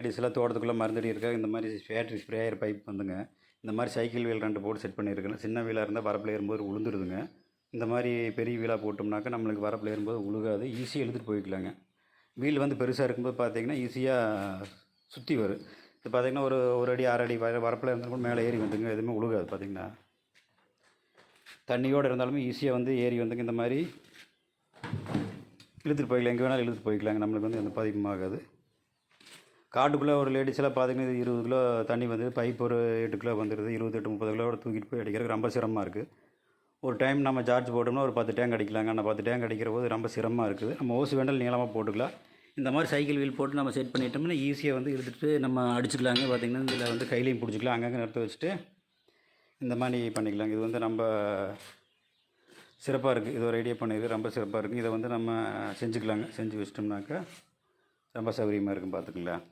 லேடிஸ்லாம் தோட்டத்துக்குள்ளே மருந்தடி இருக்கா இந்த மாதிரி பேட்ரி ஸ்ப்ரேயர் பைப் வந்துங்க. இந்த மாதிரி சைக்கிள் வீல் ரெண்டு போட்டு செட் பண்ணியிருக்கேன். சின்ன வீலாக இருந்தால் வரப்பில் ஏறும்போது உளுந்துருதுங்க இந்த மாதிரி பெரிய வீலாக போட்டோம்னாக்கா நம்மளுக்கு வரப்பில் ஏறும்போது உழுகாது. ஈஸியாக எழுதிட்டு போய்க்கலாங்க. வீல் வந்து பெருசாக இருக்கும்போது பார்த்தீங்கன்னா ஈஸியாக சுற்றி வரும். இது பார்த்தீங்கன்னா ஒரு ஒரு அடி ஆறு அடி வர வரப்பில் இருந்தாலும் மேலே ஏறி வந்துங்க. எதுவுமே உழுகாது பார்த்திங்கன்னா தண்ணியோடு இருந்தாலுமே ஈஸியாக வந்து ஏறி வந்துங்க. இந்த மாதிரி இழுத்துட்டு போய்க்கலாம். எங்கே வேணாலும் இழுத்துட்டு போய்க்கலாங்க. நம்மளுக்கு வந்து எந்த பாதிப்பும் ஆகாது. காட்டுக்குள்ளே ஒரு லேடிஸ்லாம் பார்த்தீங்கன்னா இது இருபது கிலோ தண்ணி வந்து பைப் ஒரு எட்டு கிலோ வந்துடுது இருபத்தெட்டு முப்பது கிலோ தூக்கிட்டு போய் அடிக்கிறதுக்கு ரொம்ப சிரமமாக இருக்குது ஒரு டைம் நம்ம சார்ஜ் போட்டோம்னா ஒரு பத்து டேங்க் அடிக்கலாங்க. ஆனால் பத்து டேங்க் அடிக்கிற போது ரொம்ப சிரமமாக இருக்குது. நம்ம ஓசு வேண்டால் நீளமாக போட்டுக்கலாம். இந்த மாதிரி சைக்கிள் வீல் போட்டு நம்ம செட் பண்ணிட்டோம்னா ஈஸியாக வந்து இழுத்துட்டு நம்ம அடிச்சுக்கலாங்க. பார்த்திங்கன்னா இதில் வந்து கையிலையும் பிடிச்சிக்கலாம். அங்கங்கே நிறுத்த வச்சுட்டு இந்த மாதிரி பண்ணிக்கலாங்க இது வந்து நம்ம சிறப்பாக இருக்குது இது ஒரு ஐடியா பண்ணியிருக்கு ரொம்ப சிறப்பாக இருக்குது இதை வந்து நம்ம செஞ்சுக்கலாங்க. செஞ்சு வச்சிட்டோம்னாக்கா ரொம்ப சௌகரியமாக இருக்கும் பார்த்துக்கலாம்